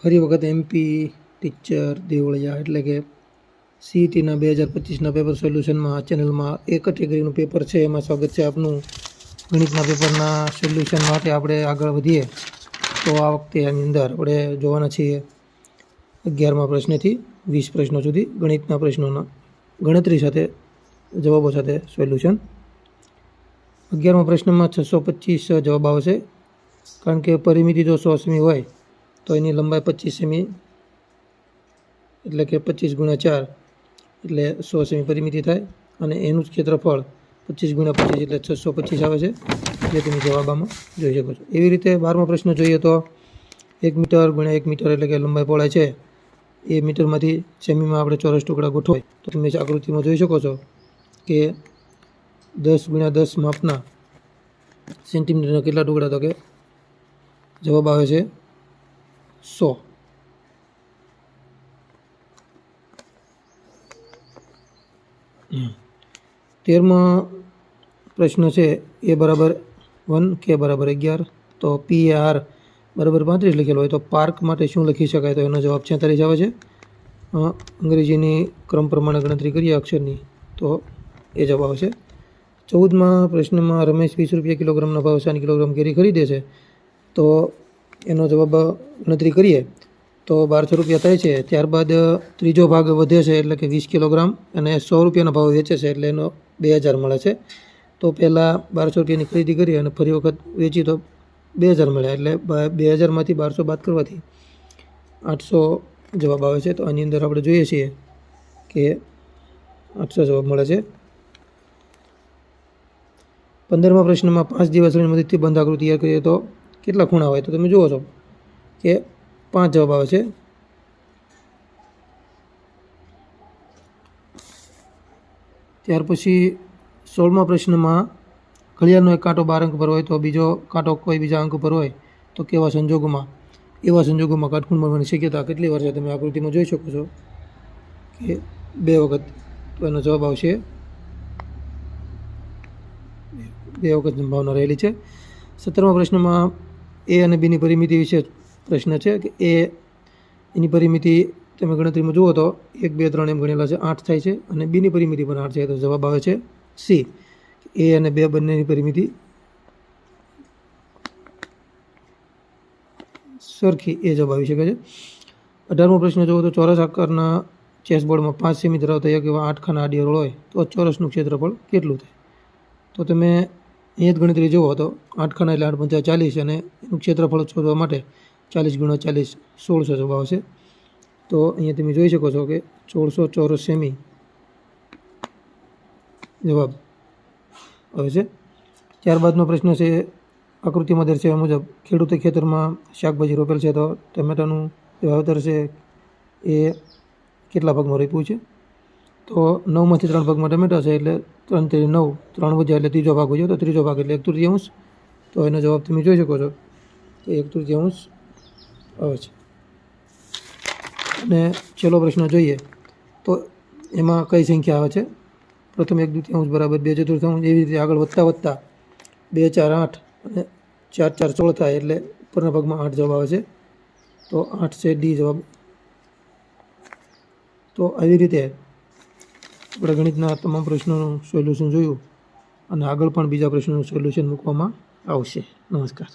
ફરી વખત MP teacher, Devaliya એટલે કે સીઈટીના બે હજાર પચીસના પેપર સોલ્યુશનમાં આ ચેનલમાં એક કેટેગરીનું પેપર છે. એમાં સ્વાગત છે આપનું. ગણિતના પેપરના સોલ્યુશન માટે આપણે આગળ વધીએ તો આ વખતે આની અંદર આપણે જોવાના છીએ અગિયારમાં પ્રશ્નથી વીસ પ્રશ્નો સુધી ગણિતના પ્રશ્નોના ગણતરી સાથે, જવાબો સાથે સોલ્યુશન અગિયારમાં પ્રશ્નમાં છસો પચીસ જવાબ આવશે. કારણ કે પરિમિતિ જો સો હોય તો એની લંબાઈ પચીસ સેમી એટલે કે પચીસ ગુણ્યા ચાર એટલે સો સેમી પરિમિતિ થાય અને એનું જ ક્ષેત્રફળ પચીસ ગુણ્યા પચીસ એટલે છસો પચીસ આવે છે. જે તમે જવાબ આમાં જોઈ શકો છો. એવી રીતે બારમો પ્રશ્ન જોઈએ તો એક મીટર ગુણ્યા એક મીટર એટલે કે લંબાઈ પહોળાઈ છે. એ મીટરમાંથી સેમીમાં આપણે ચોરસ ટુકડા ગોઠવાય. તો તમે આકૃતિમાં જોઈ શકો છો કે દસ ગુણ્યા દસ માપના સેન્ટીમીટરના કેટલા ટુકડા તો કે જવાબ આવે છે સો. તેરમાં પ્રશ્ન છે એ બરાબર વન કે બરાબર અગિયાર? તો પી એ આર બરાબર પાંત્રીસ લખેલો હોય તો પાર્ક માટે શું લખી શકાય? તો એનો જવાબ છેતાલીસ આવે છે. અંગ્રેજીની ક્રમ પ્રમાણે ગણતરી કરીએ અક્ષરની. તો એ જવાબ આવશે ચૌદમાં પ્રશ્નમાં રમેશ વીસ રૂપિયા કિલોગ્રામના ભાવ સાઠ કિલોગ્રામ કેરી ખરીદે છે. તો એનો જવાબ ગણતરી કરીએ, તો બારસો રૂપિયા થાય છે. ત્યારબાદ ત્રીજો ભાગ વધે છે એટલે કે વીસ કિલોગ્રામ અને સો રૂપિયાના ભાવ વેચે છે એટલે એનો બે હજાર મળે છે. તો પહેલાં બારસો રૂપિયાની ખરીદી કરી અને ફરી વખત વેચી તો બે હજાર મળ્યા એટલે બ- હજારમાંથી બારસો બાદ કરવાથી આઠસો જવાબ આવે છે. તો આની અંદર આપણે જોઈએ છીએ કે આઠસો જવાબ મળે છે. પંદરમા પ્રશ્નમાં પાંચ દિવસની મદદથી બંધ આકૃતિ કરીએ તો કેટલા ખૂણા હોય તો તમે જુઓ છો કે પાંચ જવાબ આવે છે. ત્યાર પછી સોળમા પ્રશ્નમાં ઘડિયાળનો એક કાંટો બાર અંક પર હોય તો બીજો કાંટો કોઈ બીજા અંક પર હોય તો કેવા સંજોગોમાં, એવા સંજોગોમાં કાટખૂણ મળવાની શક્યતા કેટલી વાર છે તમે આકૃતિમાં જોઈ શકો છો કે બે વખત તો એનો જવાબ આવશે. બે વખત સંભાવના રહેલી છે. સત્તરમા પ્રશ્નમાં એ અને બીની પરિમિતિ વિશે પ્રશ્ન છે કે એ એની પરિમિતિ તમે ગણતરીમાં જુઓ તો એક, બે, ત્રણ એમ ગણેલા છે, આઠ થાય છે અને બીની પરિમિતિ પણ આઠ છે તો જવાબ આવે છે સી. એ અને બે બંનેની પરિમિતિ સરખી એ જવાબ આવી શકે છે. અઢારમો પ્રશ્ન જુઓ તો ચોરસ આકારના ચેસબોર્ડમાં પાંચ સેમી ધરાવતા એક એવા આઠ ખાના આડી હોય તો ચોરસનું ક્ષેત્રફળ કેટલું થાય? તો તમે અહીંયા જ ગણતરી જુઓ તો આઠ ખાના એટલે આઠ પંચા ચાલીસ અને એનું ક્ષેત્રફળ શોધવા માટે ચાલીસ ગુણ્યા ચાલીસ સોળસો જવાબ આવશે તો અહીંયા તમે જોઈ શકો છો કે સોળસો ચોરસ સેમી જવાબ આવે છે. ત્યારબાદનો પ્રશ્ન છે, આકૃતિમાં દર્શાવ્યા મુજબ ખેડૂતે ખેતરમાં શાકભાજી રોપેલ છે તો ટમેટાનું વાવેતર છે એ કેટલા ભાગમાં રોપ્યું છે? તો નવમાંથી ત્રણ ભાગમાં ટમેટા છે એટલે ત્રણ તેરી નવ, ત્રણ વધ્યા એટલે ત્રીજો ભાગ વધ્યો તો ત્રીજો ભાગ એટલે એક તૃતીયાંશ તો એનો જવાબ તમે જોઈ શકો છો તો એક તૃતીયાંશ આવે છે. અને છેલ્લો પ્રશ્ન જોઈએ તો એમાં કઈ સંખ્યા આવે છે? પ્રથમ એક દ્વિતીયાંશ બરાબર બે ચતુર્થાંશ એવી રીતે આગળ વધતા વધતા બે, ચાર, આઠ અને ચાર ચાર, સોળ થાય એટલે ઉપરના ભાગમાં આઠ જવાબ આવે છે. તો આઠ છે ડી જવાબ. તો આવી રીતે આપણે ગણિતના તમામ પ્રશ્નોનું સોલ્યુશન જોયું અને આગળ પણ બીજા પ્રશ્નોનું સોલ્યુશન મૂકવામાં આવશે. નમસ્કાર.